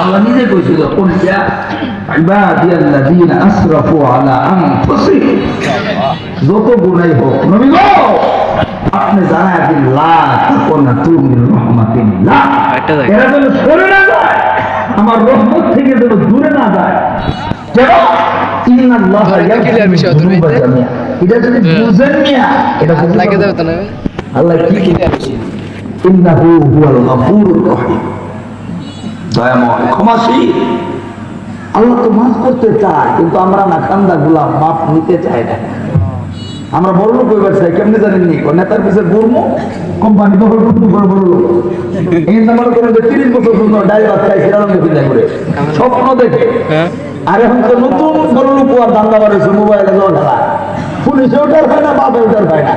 আল্লাহ নিজে কইছিল কোন যা ইবাদিয়াল্লাযীনা আসরাফু আলা আনফুসিহিম। যত গুনাই হোক নবী গো আপনি জানা দিন লা তাকুনা তুমি রহমাতিল্লাহ এরা যেন সরে না যায় আমার রহমত থেকে যেন দূরে না যায়। যেন ইন্নাল্লাহা বিষয় তোর ইয়াগফিরু? জামিয়া। এটা যদি বুঝেন মিয়া এটা লাগে। দেবে তো না আল্লাহ কি বিষয়? ইন্নাহু হুয়াল গফুরুর রহিম। দয়াময় ক্ষমাশীল আল্লাহ তো মাফ করতে চায় কিন্তু আমরা না খান্দা গুলাম মাফ নিতে চাই না। আমরা বড় লোক হইবার চাই কেমনে জানেন নি? কোন নেতার পিছনে ঘুরম কোম্পানি দখল করতে করে বড় লোক। এই নাম্বার করে যে তিরিশ বছর জন্য খাই সেরকম দেখে করে। স্বপ্ন দেখে। হ্যাঁ। আর এখন তো নতুন বড় লোক আর দাঙ্গা বাড়েছে মোবাইলে জল ঢালা। পুলিশে ওঠার পায় না বাপে ওঠার পায় না।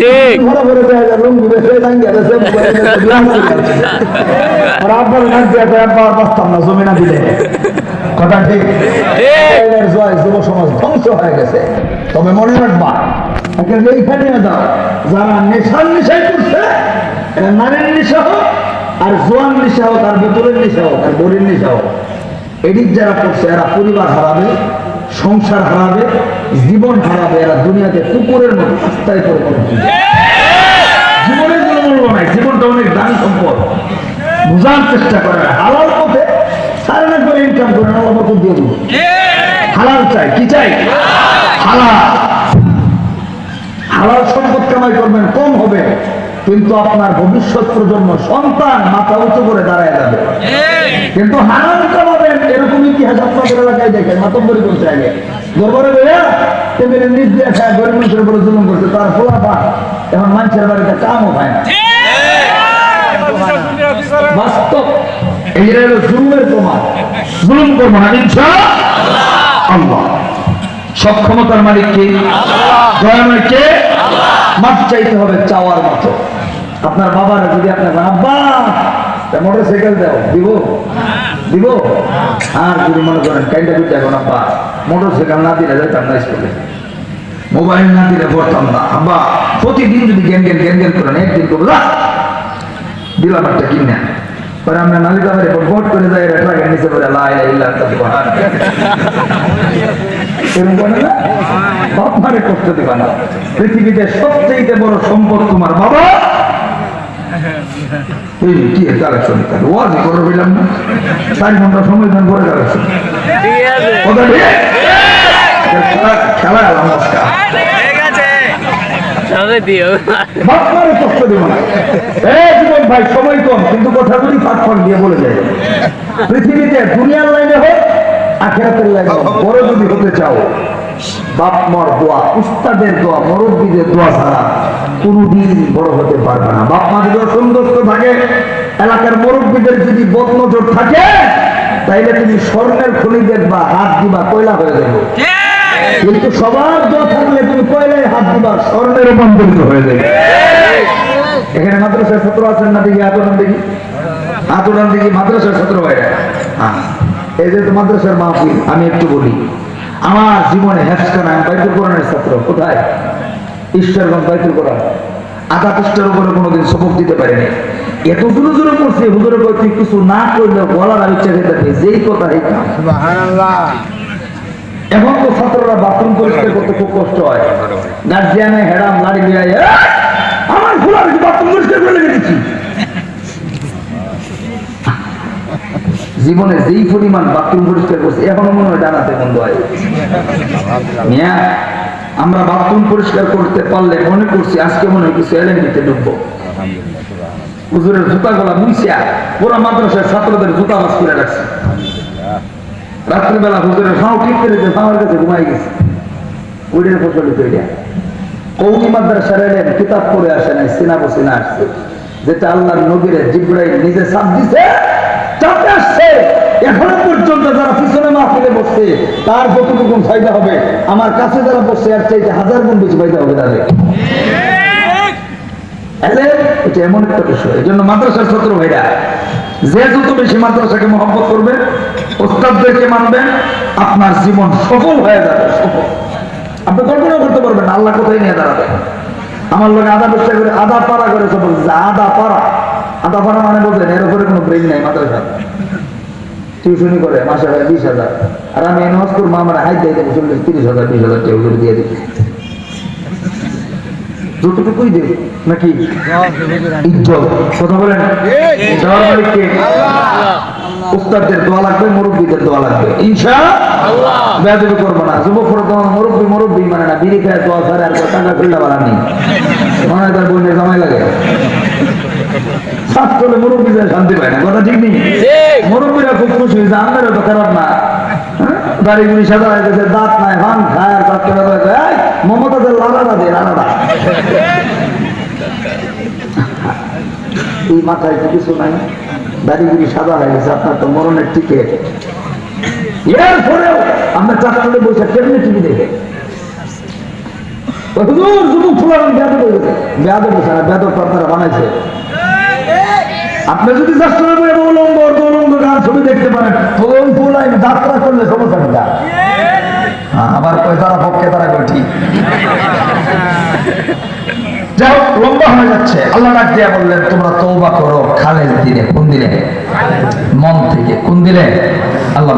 ঠিক। ঘরে ঘরে দেখা যায় লুঙ্গি বেশি দাঙ্গি আছে আব্বার গান দিয়ে বাঁচতাম না জমি না দিলে। কথা ঠিক? জয় যুব সমাজ ধ্বংস হয়ে গেছে। তবে মনে রাখবা দাও যারা নেশার নেশাই করছে নারীর নেশা হোক আর জোয়ান নেশা হোক আর বোতলের নেশা হোক আর বড়ির নেশা হোক এদিক যারা করছে এরা পরিবার হারাবে। সংসার হারাবে, জীবন হারাবে, এরা দুনিয়াতে কুকুরের মতো করে করছে জীবনের কোনো মূল্য নাই, জীবনটা অনেক দামি সম্পদ। বোঝার চেষ্টা করে হালাল পথে সাড়ে না করে ইনকাম করে আল্লাহ বরকত দিয়ে দেবো। হালাল চাই, কি চাই? হালাল। হালাল সম্পদ কামাই করবেন, কম হবে, কিন্তু আপনার ভবিষ্যৎ প্রজন্ম সন্তান মাথা উঁচু করে দাঁড়ায় যাবে। কিন্তু হারাম কামাবেন এরকম ইতিহাস আপনাদের এলাকায় দেখেন মাতব্বরি করছে আগে। দরবারে বেয়া টেবিলের নিচ দিয়ে খায়, গরিব মানুষের উপরে জুলুম করছে, তার এখন মানুষের বাড়িতে কামও না। বাস্তব, এই জুলুমের প্রমাণ। জুলুম আল্লাহ। সক্ষমতার মালিক কে? কে? মাপ চাইতে হবে চাওয়ার মতো। আপনার বাবার যদি আপনার আব্বা মোটর সাইকেল দাও, দিব? দিব? আর যদি মনে করেন কাইন্ডা করতে এখন আব্বা মোটর সাইকেল না দিলে যাইতাম না স্কুলে। মোবাইল না দিলে পড়তাম না। আব্বা প্রতিদিন যদি জ্ঞান জ্ঞান জ্ঞান জ্ঞান করেন একদিন করব যা, দিলাম একটা কিনা। পরে আমরা নালিকা বাড়ি ভোট করে যাই ট্রাকের নিচে পরে লাই না? বাপ মারে কষ্ট দিবা না। পৃথিবীতে সবচেয়ে বড় সম্পদ তোমার বাবা। এই কি তারা শুনি তার ওয়াজ করে হইলাম না। চার ঘণ্টা সময় দেন করে তারা শুনি কথা ঠিক? খেলা ভাই সময় কম কিন্তু কথাগুলি ফাঁক দিয়ে বলে যায়। পৃথিবীতে দুনিয়ার লাইনে হোক আখেরাতের লাইনে বড় যদি হতে চাও বাপ মর দোয়া উস্তাদের দোয়া মুরব্বীদের দোয়া ছাড়া কোনোদিন বড় হতে পারবে না। বাপ মা যদি অসন্তুষ্ট থাকে, এলাকার মুরব্বীদের যদি বদনজর থাকে, তাইলে তুমি স্বর্ণের খনি দেখবা, হাত দিবা, কয়লা হয়ে যাবে। কিন্তু সবার থাকলে তুমি কয়লায় হাত দিবা স্বর্ণের রূপান্তরিত হয়ে যাবে। এখানে মাদ্রাসার ছাত্র আছেন না দেখি? আতরান দেখি? আতরান দেখি? মাদ্রাসার ছাত্র এই যে মাদ্রাসার মাহফিল, আমি একটু বলি। আমার জীবনে হ্যাসকান আমি কোরআনের ছাত্র, কোথায়? ঈশ্বরগঞ্জ বাইতুল কোরআন আধা পৃষ্ঠার উপরে কোনোদিন সবক দিতে পারিনি। এত জোরে জোরে করছে হুজুরে কয় তুই কিছু না করলে গলার আমি চেপে থাকে যেই কথা এই এখন তো ছাত্ররা বাথরুম পরিষ্কার করতে খুব কষ্ট হয়। গার্জিয়ানে হেরাম লাড়ি দিয়ে আমার খোলা বাথরুম পরিষ্কার করে লেগে দিচ্ছি? জীবনে যেই পরিমাণ বাথরুম পরিষ্কার করছে এখনও মনে হয় জানাতে বন্ধ হয়। আমরা বাথরুম পরিষ্কার করতে পারলে মনে করছি আজকে মনে হয় কিছু এলেন নিতে ঢুকবো হুজুরের জুতা গলা মুইসিয়া পুরা মাদ্রাসায় ছাত্রদের জুতা বাস করে রাখছে। রাত্রিবেলা হুজুরের ফাও ঠিক করে দিয়ে ফাওয়ার কাছে ঘুমাই গেছে। ওইটার প্রচলিত এটা। কৌমি মাদ্রাসার এলেন কিতাব পড়ে আসে নাই সিনা বসিনা আসছে। যেটা আল্লাহর নবীরে জিব্রাইল নিজে চাপ দিছে চাপে আসছে এখনও পর্যন্ত যারা পিছনে মাহফিলে বসছে, তার যতটুকু ফায়দা হবে? আমার কাছে যারা বসছে আর চাইতে হাজার গুণ বেশি ফায়দা হবে তাদের। আপনার জীবন সফল হয়ে যাবে, সফল। আপনি কল্পনা করতে পারবেন আল্লাহ কোথায় নিয়ে দাঁড়াবে? আমার লোক আধা ব্যবসা করে আধা পাড়া করে বলছে আধা পাড়া। আধা পাড়া মানে বলছেন এর উপরে কোনো ব্রেন নাই মাদ্রাসা টিউশনি করে মাসে হয় বিশ হাজার। আর আমি নামাজ করব আমার হাইট দিতে চল্লিশ তিরিশ হাজার বিশ হাজার টাকা করে দিয়ে দিই। যতটুকুই দেব নাকি? ইজ্জত। কথা বলেন। দেওয়ার মালিককে উস্তাদদের দোয়া লাগবে মুরব্বীদের দোয়া লাগবে। ইনশা বেয়াদবি করব না। যুবক তোমার মুরব্বী মুরব্বী মানে না বিড়ি খায় দোয়া ছাড়া আর টাকা ফিল্লা বাড়া নেই। মনে হয় তার বোনের জামাই লাগে। সাত করে মুরব্বী যায় শান্তি পায় না কথা ঠিক নেই? মুরব্বীরা খুব খুশি হয়েছে আমাদের তো খারাপ না। হ্যাঁ? দাড়িগুলি সাদা হয়ে গেছে দাঁত নাই ভান খায় আর দাঁত এই, মমতাদের লালাটা দে লালাটা এই মাথায় তো কিছু নাই। দাড়িগুলি সাদা হয়ে গেছে আপনার তো মরণের টিকিট এরপরেও আমরা চারটে বসে কেমনি টিভি দেখে? হুজুর যুবক ফুলার বেয়াদব হয়ে গেছে। বেয়াদব হয়েছে না বেয়াদব তো আপনারা বানাইছে। আপনি যদি ছবি দেখতে পারেন তখন ফুলাই যাত্রা করলে সমস্যা হ্যাঁ, আবার কয় তারা পক্ষে তারা ঠিক। যাই হোক লম্বা হয়ে যাচ্ছে। আল্লাহ ডাক বললেন তোমরা তৌবা করো খালেজ দিনে কোন দিনে মন থেকে কোন দিনে আল্লাহ